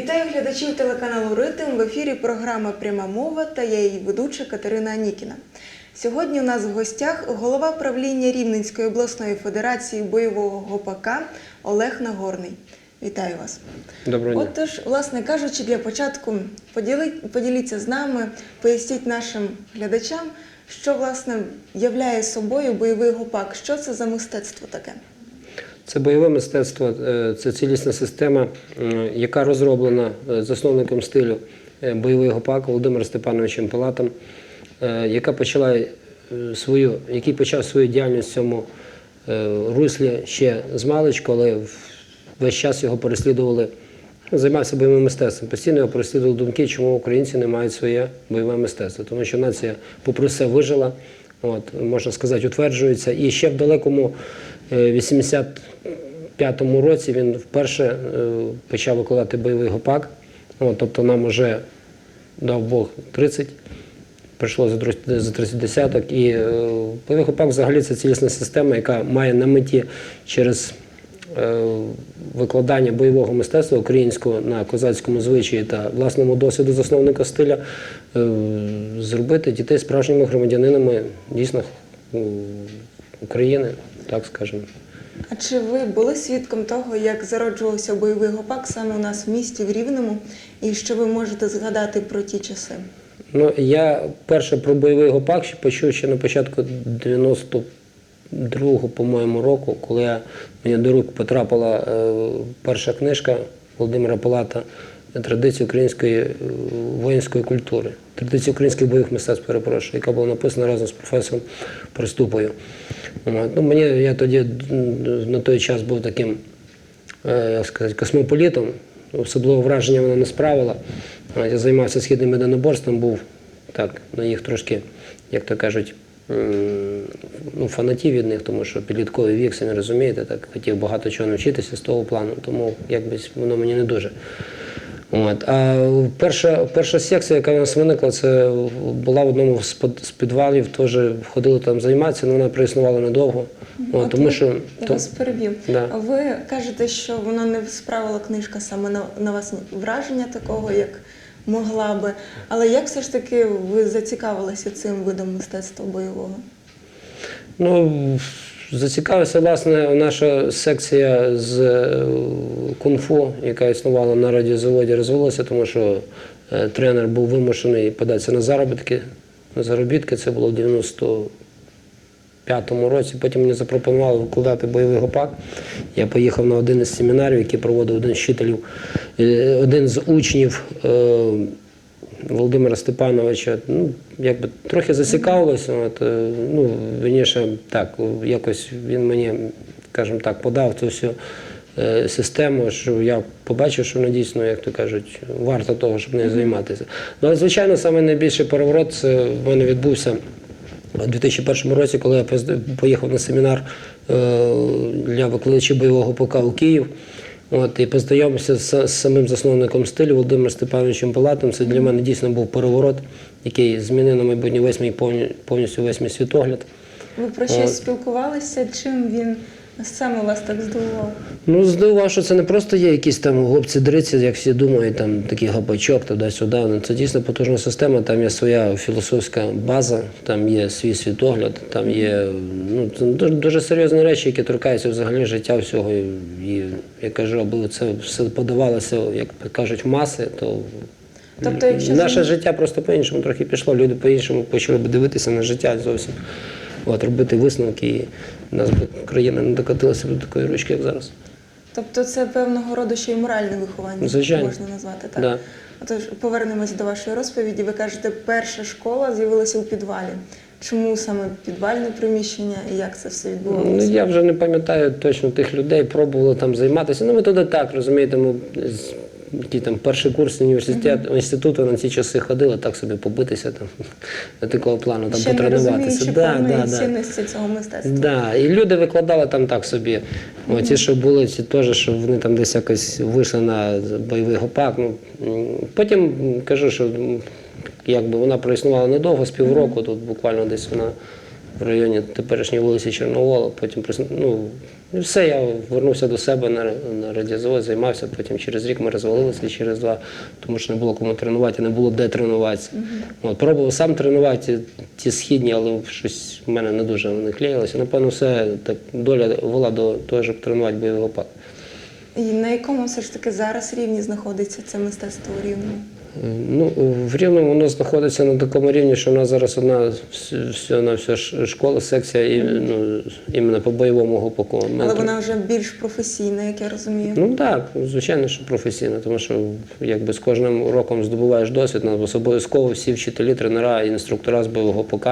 Вітаю глядачів телеканалу Ритм. В ефірі програма Пряма мова та я її ведуча Катерина Анікіна. Сьогодні у нас в гостях голова правління Рівненської обласної федерації бойового гопака Олег Нагорний. Вітаю вас. Доброго дня. Отож, власне кажучи, для початку поділи- поділіться з нами, поясніть нашим глядачам, що власне являє собою бойовий гопак. Що це за мистецтво таке? Це бойове мистецтво, е, це цілісна система, е, яка розроблена е, засновником стилю бойовий гопак Володимиром Степановичем Пилатом, е, яка почала свою, який почав свою діяльність в цьому руслі ще з маличку, але весь час його переслідували. Займався бойовим мистецтвом. Постійно його переслідували думки, чому українці не мають своє бойове мистецтво. Тому що нація, попри все, вижила, от, можна сказати, утверджується. І ще в далекому 85-му році він вперше е, почав викладати бойовий гопак. От, тобто нам вже дав Бог 30, прийшло за друг- 30 десяток. І е, бойовий гопак взагалі це цілісна система, яка має на меті через е, викладання бойового мистецтва українського на козацькому звичаї та власному досвіду засновника стиля е, зробити дітей справжніми громадянинами дійсно е, України, так скажемо. А чи ви були свідком того, як зароджувався бойовий гопак саме у нас в місті в Рівному, і що ви можете згадати про ті часи? Ну, я перше про бойовий гопак ще почув ще на початку 92-го, по-моєму, року, коли я, мені до рук потрапила е, перша книжка Володимира Палата Традиції української е, воїнської культури, традиції українських бойових мистецтв, перепрошую, яка була написана разом з професором Приступою. Ну, мені я тоді на той час був таким е, як сказати, космополітом. Особливого враження вона не справила. Я займався східним єдиноборством, був так, на їх трошки, як то кажуть, ну, фанатів від них, тому що підлітковий вік, самі розумієте, так, хотів багато чого навчитися з того плану, тому якось воно мені не дуже. От. А перша, перша секція, яка у нас виникла, це була в одному з підвалів, теж ходили там займатися, але вона проіснувала недовго. От, От тому що я то- вас переб'ю. Да. Ви кажете, що воно не справила книжка саме на, на вас враження такого, як могла би. Але як все ж таки ви зацікавилися цим видом мистецтва бойового? Ну, зацікавився, власне, наша секція з е, кунг-фу, яка існувала на радіозаводі, розвелася, тому що е, тренер був вимушений податися на заробітки. На заробітки це було в 95-му році. Потім мені запропонували викладати бойовий гопак. Я поїхав на один із семінарів, який проводив один з вчителів, е, один з учнів. Володимира Степановича, ну, якби трохи зацікавилося. От, е, ну, вірніше, так, якось він мені, скажімо так, подав цю всю е, систему, що я побачив, що вона дійсно, як то кажуть, варта того, щоб нею займатися. Ну, але, звичайно, саме найбільший переворот це в мене відбувся у 2001 році, коли я поїхав на семінар е, для викладачів бойового ПК у Київ. От, і познайомився з, з самим засновником стилю Володимиром Степановичем Палатом. Це для мене дійсно був переворот, який змінив на майбутнє весь мій повні- повністю весь мій світогляд. Ви про щось спілкувалися? Чим він саме вас так здивував? Ну, здивував, що це не просто є якісь там хлопці дриці, як всі думають, там такий гапачок туди-сюди. Ну, Це дійсно потужна система, там є своя філософська база, там є свій світогляд, там є ну, це дуже, дуже серйозні речі, які торкаються взагалі життя всього. І, і я кажу, аби це все подавалося, як кажуть, в маси, то Тобто, якщо наше життя просто по-іншому трохи пішло. Люди по-іншому почали б дивитися на життя зовсім. От, робити висновки, нас би країна не докотилася до такої ручки, як зараз. Тобто це певного роду ще й моральне виховання, Звичайно. можна назвати так. Да. Отож, повернемось до вашої розповіді. Ви кажете, перша школа з'явилася у підвалі. Чому саме підвальне приміщення і як це все Ну, я вже не пам'ятаю точно тих людей, пробували там займатися. Ну, ми туди так, розумієте, ми який там перший курс університет, інституту на ці часи ходили, так собі побитися там на такого плану, там Ще потренуватися. розуміючи Да, да, да. цінності цього мистецтва. Да, і люди викладали там так собі. О, ті, що були, ті теж, що вони там десь якось вийшли на бойовий гопак. Ну, потім кажу, що якби вона проіснувала недовго, з півроку, тут буквально десь вона в районі теперішньої вулиці Чорновола. Потім ну, і все, я вернувся до себе на, на радіозавод, займався. Потім через рік ми розвалилися, через два, тому що не було кому тренувати, не було де тренуватися. От, пробував сам тренувати ті східні, але щось в мене не дуже не клеїлося. Напевно, все так доля вела до того, щоб тренувати бойовий гопак. І на якому все ж таки зараз рівні знаходиться це мистецтво у рівному? Ну, в Рівному воно знаходиться на такому рівні, що в нас зараз одна вся, на вся ш- школа, секція і, ну, іменно по бойовому гопаку. Але вона вже більш професійна, як я розумію. Ну так, звичайно, що професійно, тому що якби з кожним роком здобуваєш досвід, нас обов'язково всі вчителі, тренера, інструктора з бойового ПК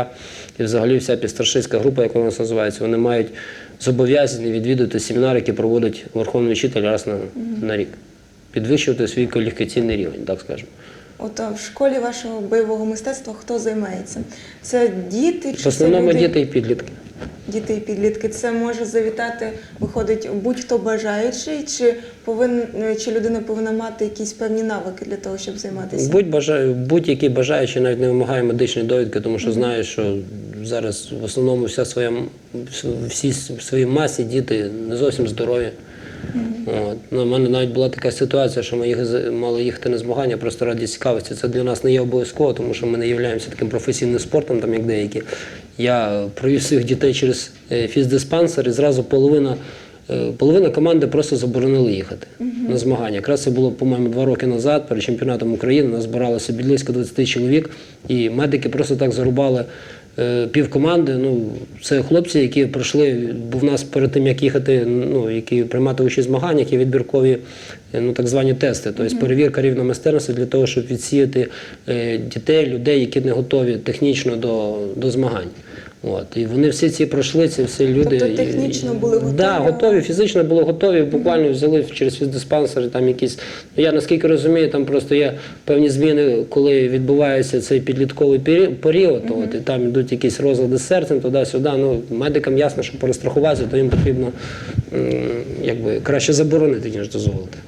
і взагалі вся підстаршистська група, як вона нас називається, вони мають зобов'язані відвідувати семінари, які проводить Верховний вчитель раз на, на рік. Підвищувати свій кваліфікаційний рівень, так скажемо. От в школі вашого бойового мистецтва хто займається? Це діти чи В основному це люди? діти і підлітки. Діти і підлітки. Це може завітати, виходить, будь-хто бажаючий, чи повин, чи людина повинна мати якісь певні навики для того, щоб займатися? Будь бажаю, будь-який бажаючий навіть не вимагає медичної довідки, тому що знає, що зараз в основному вся своя всі в своїй масі діти не зовсім здорові. От. Ну, У мене навіть була така ситуація, що ми їх мали їхати на змагання просто раді цікавості. Це для нас не є обов'язково, тому що ми не являємося таким професійним спортом, там як деякі. Я провів своїх дітей через е, фіздиспансер і зразу половина. Е, Половина команди просто заборонили їхати на змагання. Якраз це було, по-моєму, два роки назад, перед чемпіонатом України. Нас збиралося близько 20 чоловік, і медики просто так зарубали е, пів команди. Ну, це хлопці, які пройшли, бо в нас перед тим, як їхати, ну, які приймати участь в змаганнях, є відбіркові е, ну, так звані тести, тобто перевірка рівня майстерності для того, щоб відсіяти е, дітей, людей, які не готові технічно до, до змагань. От. І вони всі ці пройшли, ці всі люди. Тобто технічно були готові, Да, готові, фізично були готові, буквально взяли через фіздиспансери там якісь. Ну, Я наскільки розумію, там просто є певні зміни, коли відбувається цей підлітковий пері- період, от, і там йдуть якісь розлади з серцем, туди-сюди. Ну, медикам ясно, що перестрахуватися, то їм потрібно якби, краще заборонити, ніж дозволити.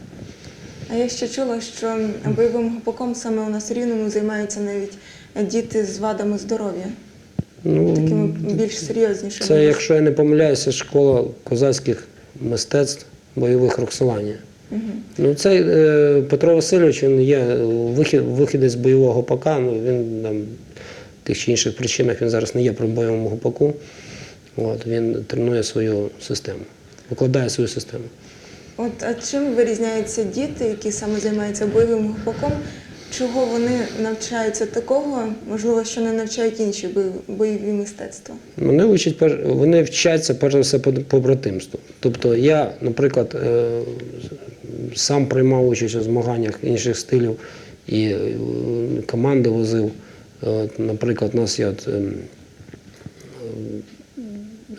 А я ще чула, що бойовим гопаком саме у нас рівному займаються навіть діти з вадами здоров'я, Ну, такими більш серйознішими. Це, якщо я не помиляюся, школа козацьких мистецтв бойових Роксоланія. Ну, цей е, Петро Васильович він є е, вихід, вихідець з бойового гопака. Ну, він там тих чи інших причинах він зараз не є при бойовому гопаку. От, він тренує свою систему, викладає свою систему. От а чим вирізняються діти, які саме займаються бойовим гопаком? Чого вони навчаються такого, можливо, що не навчають інші бойові мистецтва? Вони вчать пер- вони вчаться перш за все по побратимству. Тобто я, наприклад, е, сам приймав участь у змаганнях інших стилів і е, команди возив. Наприклад, у нас є от, ем,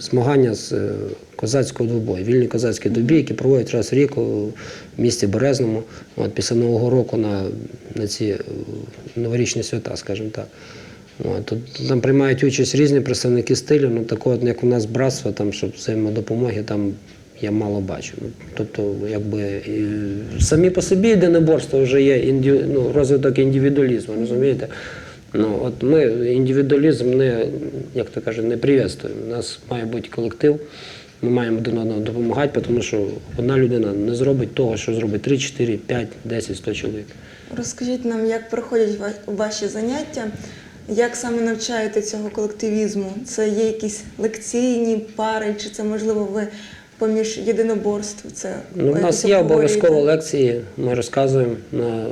змагання з е, козацького двобою, вільні козацькі двобій, які проводять раз в рік у місті Березному, от, після Нового року на, на ці е, новорічні свята, скажімо так. От, тут, там приймають участь різні представники стилю, ну такого, як у нас братство, там, щоб взаємодопомоги, там я мало бачу. Ну, тобто, якби самі по собі єдиноборство вже є інді, ну, розвиток індивідуалізму, розумієте? Ну, от ми індивідуалізм не, як то кажуть, не привітствуємо. У нас має бути колектив, ми маємо один одному допомагати, тому що одна людина не зробить того, що зробить 3, 4, 5, 10, 100 чоловік. Розкажіть нам, як проходять ва- ваші заняття, як саме навчаєте цього колективізму? Це є якісь лекційні пари, чи це можливо ви поміж єдиноборств? Це Ну, у нас є обов'язково лекції, ми розказуємо на е,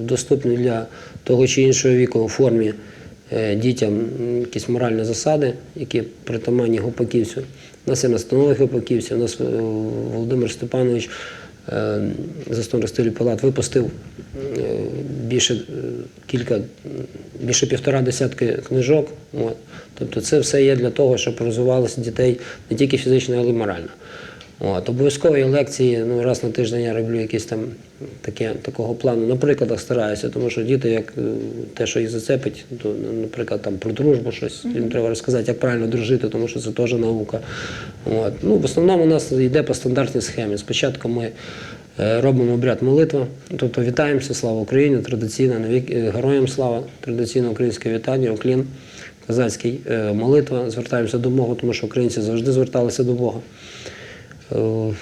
доступні для того чи іншого віку у формі е, дітям якісь моральні засади, які притаманні гопаківцю. У нас є настанови гопаківців, у нас е, Володимир Степанович, засновник стилю Палат, випустив е, більше е, кілька, більше півтора десятки книжок. Тобто це все є для того, щоб розвивалося дітей не тільки фізично, але й морально. От, обов'язкові лекції, ну раз на тиждень я роблю якісь там таке, такого плану. На прикладах стараюся, тому що діти, як е, те, що їх зацепить, то, наприклад, там про дружбу щось, їм треба розказати, як правильно дружити, тому що це теж наука. От. Ну, в основному у нас йде по стандартній схемі. Спочатку ми е, робимо обряд молитва, тобто вітаємося, слава Україні, традиційно, е, героям слава, традиційне українське вітання, уклін. козацький е, молитва, звертаємося до Бога, тому що українці завжди зверталися до Бога. Е,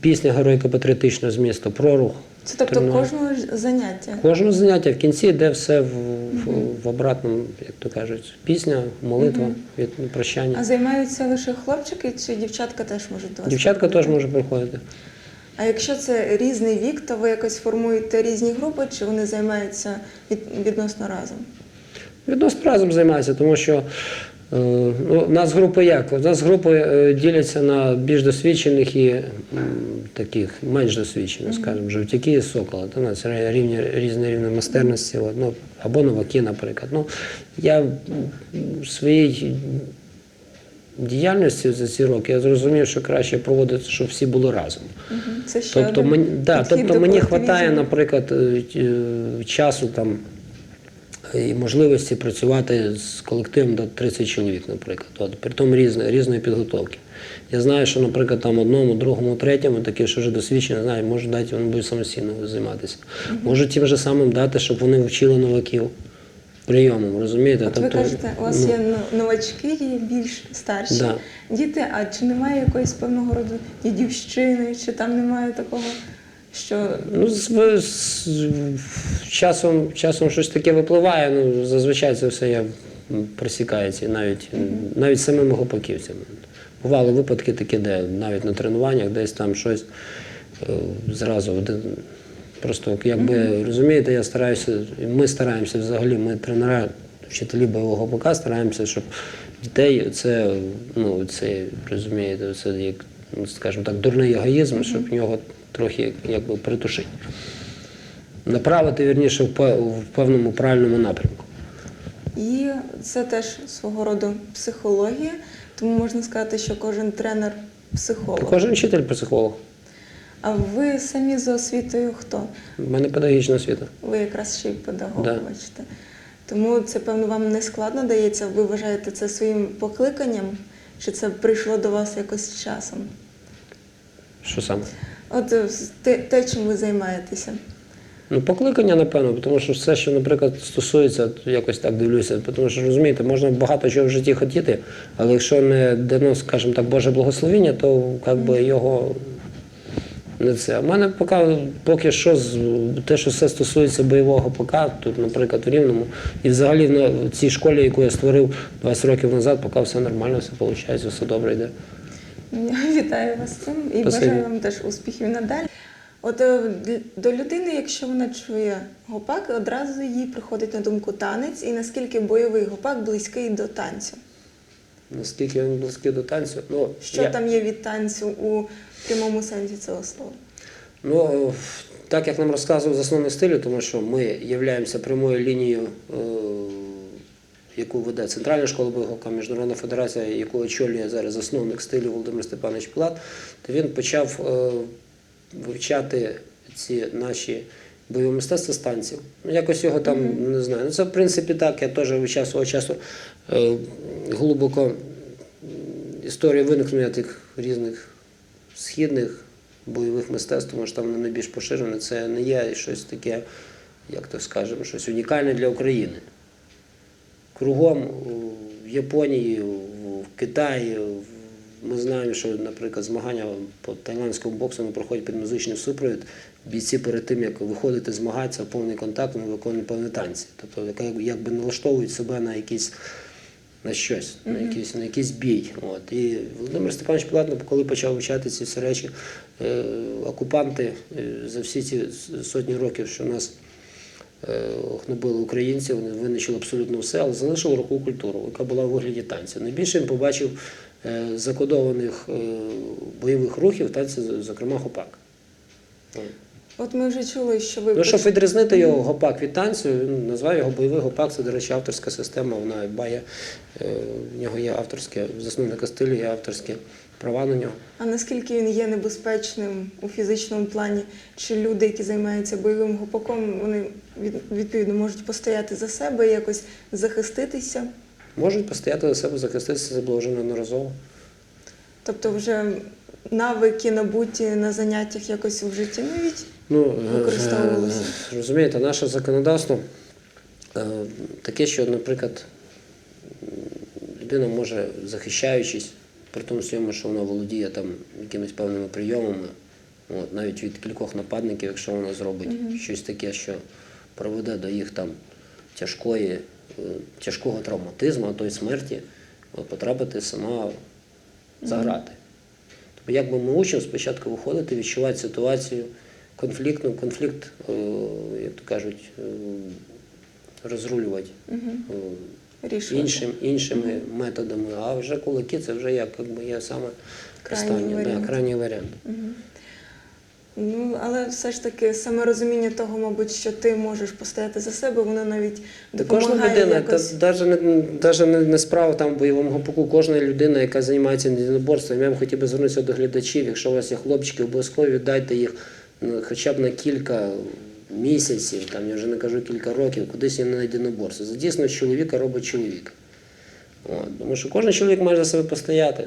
Пісня геройка патріотичного змісту, прорух. Це тобто тренування. кожного заняття. Кожного заняття в кінці йде все в, в, в обратному, як то кажуть, пісня, молитва, від прощання. А займаються лише хлопчики чи дівчатка теж можуть до вас? Дівчатка теж може приходити. А якщо це різний вік, то ви якось формуєте різні групи, чи вони займаються від, відносно разом? Відносно разом займаються, тому що ну, у нас групи як? У нас групи е, діляться на більш досвідчених і таких менш досвідчених, скажімо, жовтяки і соколи. Там у нас рівні, різні рівні майстерності, ну, або новаки, наприклад. Ну, я в своїй діяльності за ці роки я зрозумів, що краще проводити, щоб всі були разом. Це ще Тобто мені, да, тобто мені вистачає, наприклад, е, е, часу там і можливості працювати з колективом до 30 чоловік, наприклад. От, при тому різної, різної підготовки. Я знаю, що, наприклад, там одному, другому, третьому, такі, що вже досвідчені, знаю, можуть дати, вони будуть самостійно займатися. Можуть тим же самим дати, щоб вони вчили новаків прийомом, розумієте? От ви кажете, у вас ну, є новачки, є більш старші Да. діти, а чи немає якоїсь певного роду дідівщини, чи там немає такого, що Ну, з, з, з- часом, часом щось таке випливає, ну, зазвичай це все я просікається, навіть, навіть самими гопаківцями. Бували випадки такі, де навіть на тренуваннях десь там щось е, зразу. Просто якби розумієте, я стараюся, ми стараємося взагалі, ми тренера, вчителі бойового ПК стараємося, щоб дітей це, ну, це розумієте, це як, ну, скажімо так, дурний егоїзм, щоб в нього трохи якби притушити. Направити, вірніше, в певному правильному напрямку. і це теж свого роду психологія, тому можна сказати, що кожен тренер психолог. Кожен вчитель психолог. А ви самі за освітою хто? У мене педагогічна освіта. Ви якраз ще й педагог, Да. бачите. Тому це, певно, вам не складно дається. Ви вважаєте це своїм покликанням, чи це прийшло до вас якось з часом? Що саме? От е, те, те, чим ви займаєтеся. Ну, покликання, напевно, тому що все, що, наприклад, стосується, якось так дивлюся, тому що розумієте, можна багато чого в житті хотіти, але якщо не дано, скажімо так, Боже благословіння, то як би його не це. У мене поки, поки що те, що все стосується бойового ПК, тут, наприклад, в Рівному, і взагалі на цій школі, яку я створив 20 років назад, поки все нормально, все виходить, все добре йде. Я Вітаю вас з цим і Спасибі. бажаю вам теж успіхів надалі. От е, до людини, якщо вона чує гопак, одразу їй приходить на думку танець, і наскільки бойовий гопак близький до танцю. Наскільки він близький до танцю? Ну, Що я- там є від танцю у прямому сенсі цього слова? Ну, так як нам розказував засновник стилю, тому що ми являємося прямою лінією, е, яку веде Центральна школа бойовика, Міжнародна федерація, яку очолює зараз засновник стилю Володимир Степанович Пилат, то він почав е, вивчати ці наші бойові мистецтва з танців. Ну, якось його там не знаю. Ну, це в принципі так. Я теж вивчав свого часу е, глибоко історію виникнення тих різних східних бойових мистецтв, тому що там найбільш поширене. Це не є щось таке, як то скажемо, щось унікальне для України. Кругом в Японії, в Китаї, ми знаємо, що, наприклад, змагання по тайландському боксу проходять під музичний супровід. Бійці перед тим, як виходити змагатися в повний контакт, вони виконують певні танці. Тобто як- якби налаштовують себе на якісь на щось, на якийсь, на якийсь бій. От. І Володимир Степанович Пилатник, коли почав вивчати ці всі речі, е, окупанти е, за всі ці сотні років, що нас е, гнобили українців, вони винищили абсолютно все, але залишили рокову культуру, яка була в вигляді танців. Найбільше він побачив е, закодованих е, бойових рухів, танці, зокрема, хопак. От. Ми вже чули, що ви Ну, щоб відрізнити його гопак від танцю, він назвав його бойовий гопак. Це, до речі, авторська система. Вона має, е, в нього є авторське, в засновника стилю є авторські права на нього. А наскільки він є небезпечним у фізичному плані? Чи люди, які займаються бойовим гопаком, вони відповідно можуть постояти за себе, якось захиститися? Можуть постояти за себе, захиститися, це було вже неодноразово. Тобто вже навики набуті на заняттях якось в житті навіть? Ну, е, Використовувалося. е, розумієте, наше законодавство е, таке, що, наприклад, людина може, захищаючись, при тому всьому, що вона володіє там якимись певними прийомами, от, навіть від кількох нападників, якщо вона зробить щось таке, що приведе до їх там тяжкої, е, тяжкого травматизму, а то й смерті, от, потрапити сама за грати. Тобто, якби ми учимо спочатку виходити, відчувати ситуацію конфліктну, конфлікт, е, як то кажуть, е, розрулювати. Е, Рішувати. іншим, іншими методами, а вже кулаки це вже як, якби є саме Крайній. Да, крайній варіант. Ну, але все ж таки саме розуміння того, мабуть, що ти можеш постояти за себе, воно навіть Та Кожна допомагає людина, якось. та, навіть не, не, не справа там в бойовому кожна людина, яка займається єдиноборством, я б хотів би звернутися до глядачів, якщо у вас є хлопчики, обов'язково віддайте їх ну, хоча б на кілька місяців, там, я вже не кажу кілька років, кудись я на єдиноборство. Це дійсно чоловіка робить чоловіка. От, тому що кожен чоловік має за себе постояти.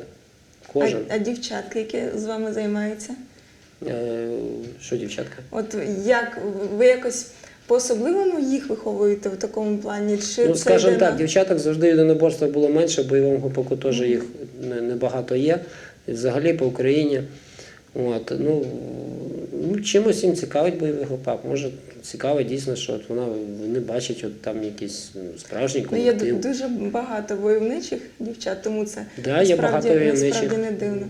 Кожен. А, а дівчатки, які з вами займаються? Е, що, дівчатка? От як ви якось по-особливому їх виховуєте в такому плані? Чи Ну, це скажімо йде так, на- дівчаток завжди єдиноборства було менше, в бойовому гопаку теж їх не- небагато є. І взагалі по Україні. От, ну, ну, чимось їм цікавить бойовий гопак. Може, цікаво дійсно, що от вона, вони бачать от там якийсь ну, справжній Ну, є дуже багато войовничих дівчат, тому це Да, є насправді, багато войовничих. насправді не дивно.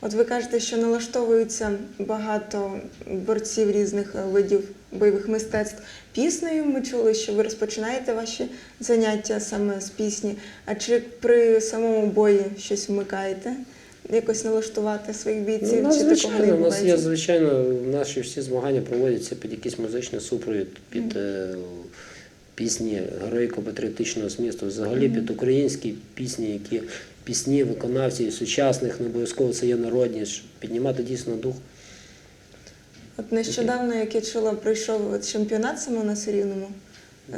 От ви кажете, що налаштовується багато борців різних е, видів бойових мистецтв піснею. Ми чули, що ви розпочинаєте ваші заняття саме з пісні. А чи при самому бої щось вмикаєте? Якось налаштувати своїх бійців? Ну, чи такого не у нас є, звичайно, наші всі змагання проводяться під якийсь музичний супровід, під е, пісні героїко-патріотичного змісту, взагалі під українські пісні, які пісні виконавці сучасних, не обов'язково це є народні, щоб піднімати дійсно дух. От нещодавно, як я чула, пройшов от чемпіонат саме у нас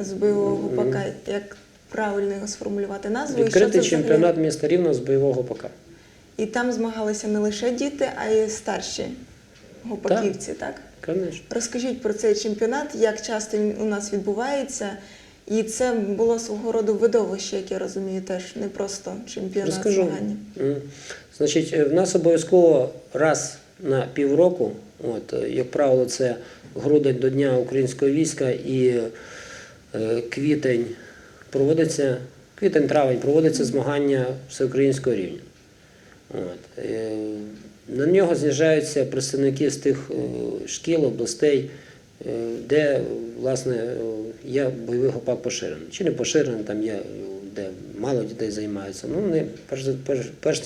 з бойового гупака. Як правильно його сформулювати назву? і що Відкритий це взагалі? чемпіонат міста Рівно з бойового ПК. І там змагалися не лише діти, а й старші гупаківці, так? Конечно. Розкажіть про цей чемпіонат, як часто він у нас відбувається. І це було свого роду видовище, як я розумію, теж не просто чемпіонат Розкажу. змагання. Значить, е, в нас обов'язково раз на півроку, от, е, як правило, це грудень до Дня українського війська і е, квітень проводиться, квітень-травень проводиться змагання всеукраїнського рівня. От. е, На нього з'їжджаються представники з тих е, шкіл, областей, е, де власне є бойовий гопак поширений. Чи не поширений, там є, де мало дітей займаються. Ну, вони, перш, перш, перш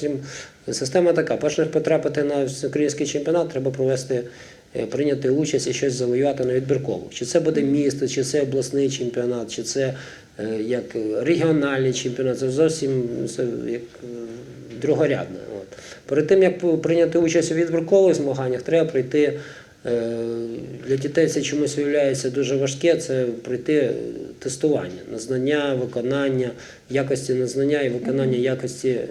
система така, перш ніж потрапити на всеукраїнський чемпіонат, треба провести, прийняти участь і щось завоювати на відбіркову. Чи це буде місто, чи це обласний чемпіонат, чи це як регіональний чемпіонат, це зовсім це як другорядне. Перед тим, як прийняти участь у відбіркових змаганнях, треба пройти. е, Для дітей це чомусь виявляється дуже важке, це пройти е, тестування на знання, виконання, якості на знання і виконання якості е,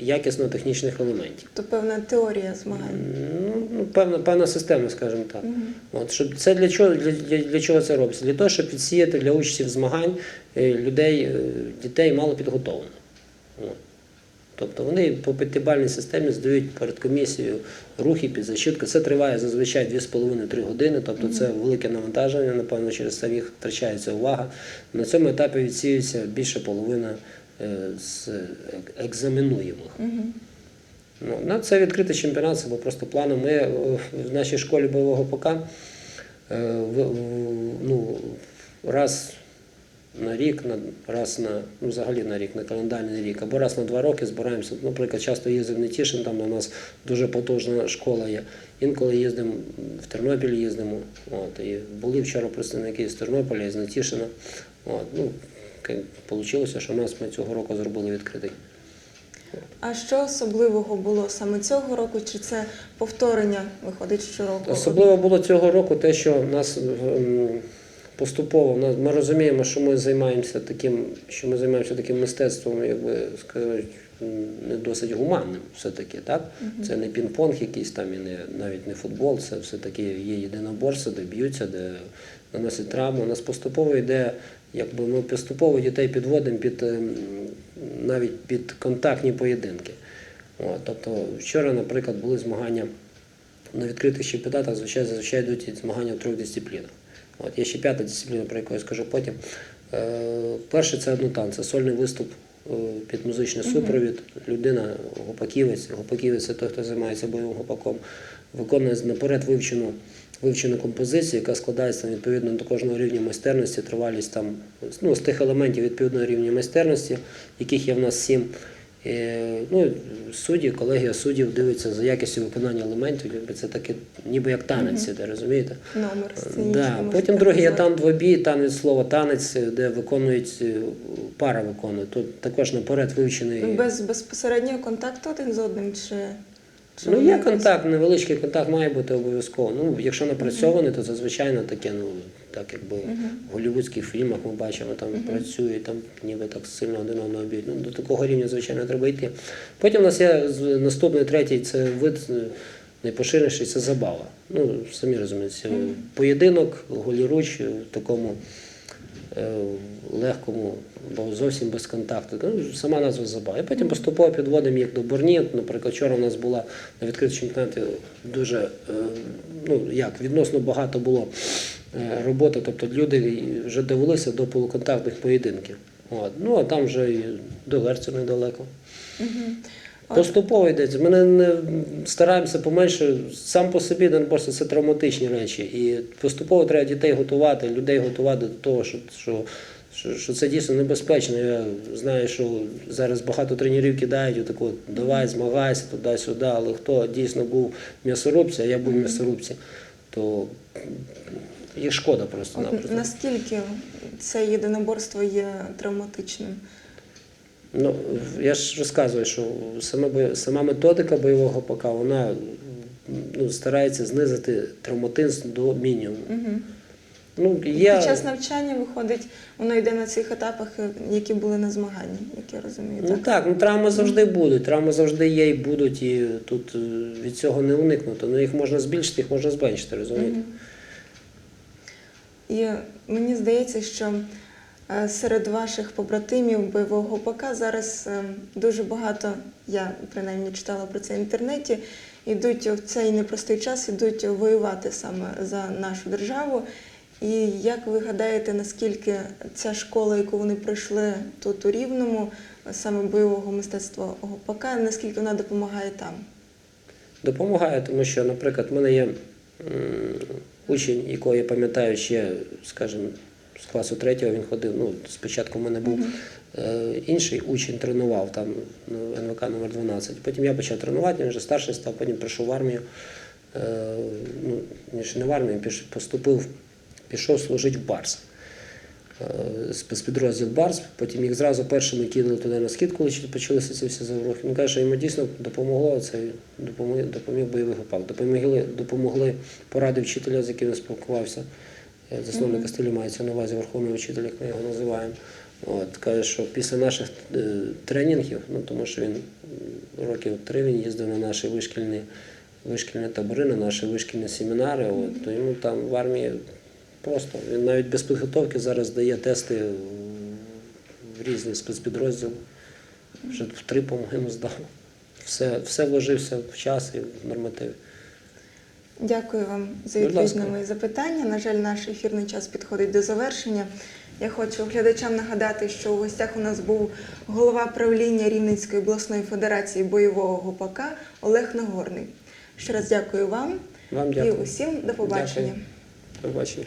якісно-технічних елементів. То певна теорія змагань. Ну, ну, певна, певна система, скажімо так. От, щоб це для чого, для, для, чого це робиться? Для того, щоб підсіяти для участі в змагань людей, дітей мало підготовлених. От. Тобто вони по п'ятибальній системі здають перед комісією рухи під защитку. Це триває зазвичай 2,5-3 години, тобто це велике навантаження, напевно, через це їх втрачається увага. На цьому етапі відсіюється більше половина е, з ек- екзаменуємих. Ну, це відкритий чемпіонат, це був просто планом. Ми е, в нашій школі бойового ПК е, ну, раз на рік, на, раз на, ну, взагалі на рік, на календарний рік, або раз на два роки збираємося. Наприклад, часто їздимо в Нетішин, там у нас дуже потужна школа є. Інколи їздимо в Тернопіль їздимо. От, і були вчора представники з Тернополя, з Нетішина. От, ну, Вийшло, що нас ми цього року зробили відкритий. А що особливого було саме цього року? Чи це повторення виходить щороку? Особливо було цього року те, що нас ем, поступово ми розуміємо, що ми займаємося таким, що ми займаємося таким мистецтвом, якби сказати, не досить гуманним все-таки. Так? Це не пінг-понг якийсь там і не навіть не футбол, це все-таки є єдиноборство, де б'ються, де наносять травму. У нас поступово йде якби ми поступово дітей підводимо під ем, навіть під контактні поєдинки. От, тобто вчора, наприклад, були змагання на відкритих чемпіонатах, звичайно, зазвичай йдуть змагання в трьох дисциплінах. От, є ще п'ята дисципліна, про яку я скажу потім. Е, перше це однотан, це сольний виступ е, під музичний супровід. Людина, гопаківець, гопаківець це той, хто займається бойовим гопаком, виконує наперед вивчену, вивчену композицію, яка складається відповідно до кожного рівня майстерності, тривалість там, ну, з тих елементів відповідного рівня майстерності, яких є в нас сім. Е, Ну, судді, колегія суддів дивиться за якістю виконання елементів, це таке, ніби як танець, іде, розумієте? Номер. Да. Потім другий є там двобій, танець слово танець, де виконують е, пара виконує. Тут також наперед вивчений. Без безпосереднього контакту один з одним чи. Ну, є контакт, невеличкий контакт має бути обов'язково. Ну, якщо напрацьований, то це звичайно таке, ну так якби в голівудських фільмах ми бачимо, там працюють, там ніби так сильно один одного б'ють. Ну, до такого рівня, звичайно, треба йти. Потім у нас є наступний третій це вид е, найпоширеніший це забава. Ну, самі розумієте, поєдинок, голіруч е, в такому легкому, бо зовсім без контакту. Ну, сама назва забава. І потім поступово підводимо їх до борні. Наприклад, вчора у нас була на відкритому чемпіонаті дуже е, ну, як, відносно багато було е, роботи, тобто люди вже довелися до полуконтактних поєдинків. От. Ну, а там вже і до Герцю недалеко. Поступово йдеться. Ми не, не стараємося поменше. Сам по собі Донборство це травматичні речі. І поступово треба дітей готувати, людей готувати до того, що, що, що, що це дійсно небезпечно. Я знаю, що зараз багато тренерів кидають отаку, давай, змагайся туди-сюди, але хто дійсно був м'ясорубці, а я був м'ясорубці, то їх шкода просто От напросто. наскільки це єдиноборство є травматичним? Ну, я ж розказую, що сама, сама методика бойового ПК, вона ну, старається знизити травматизм до мінімуму. Угу. Ну, я, Під час навчання виходить, воно йде на цих етапах, е, які були на змаганні, як я розумію. ну так? так, ну травми завжди будуть, травми завжди є і будуть, і тут е, від цього не уникнути. Ну, їх можна збільшити, їх можна зменшити, розумієте? І мені здається, що серед ваших побратимів бойового ПК зараз е, дуже багато, я принаймні читала про це в інтернеті, йдуть в цей непростий час, ідуть воювати саме за нашу державу. І як ви гадаєте, наскільки ця школа, яку вони пройшли тут у Рівному, саме бойового мистецтва ОГПК, наскільки вона допомагає там? Допомагає, тому що, наприклад, в мене є учень, якого я пам'ятаю ще, скажімо, з класу третього він ходив. Ну, спочатку в мене був е, інший учень, тренував там ну, НВК номер 12. Потім я почав тренувати, він вже старший став, потім прийшов в армію. Е, ну, ще не в армію, поступив, пішов служити в Барс. Спецпідрозділ Барс, потім їх зразу першими кинули туди на схід, коли почалися ці всі заворухи. Він каже, що йому дійсно допомогло це допоміг, допоміг бойовий гопак. Допомогли, допомогли поради вчителя, з яким він спілкувався. Е, Засновника стилю мається на увазі верховний вчитель, як ми його називаємо. От, каже, що після наших е, тренінгів, ну тому що він років три він їздив на наші вишкільні, вишкільні табори, на наші вишкільні семінари, от, то йому там в армії просто. Він навіть без підготовки зараз дає тести в- різні спецпідрозділи. Вже в три, по-моєму, здав. Все, все вложився в час і в нормативи. Дякую вам за відповідь на мої запитання. На жаль, наш ефірний час підходить до завершення. Я хочу глядачам нагадати, що у гостях у нас був голова правління Рівненської обласної федерації бойового гупака Олег Нагорний. Ще раз дякую вам Вам і усім до побачення. Дякую. До побачення.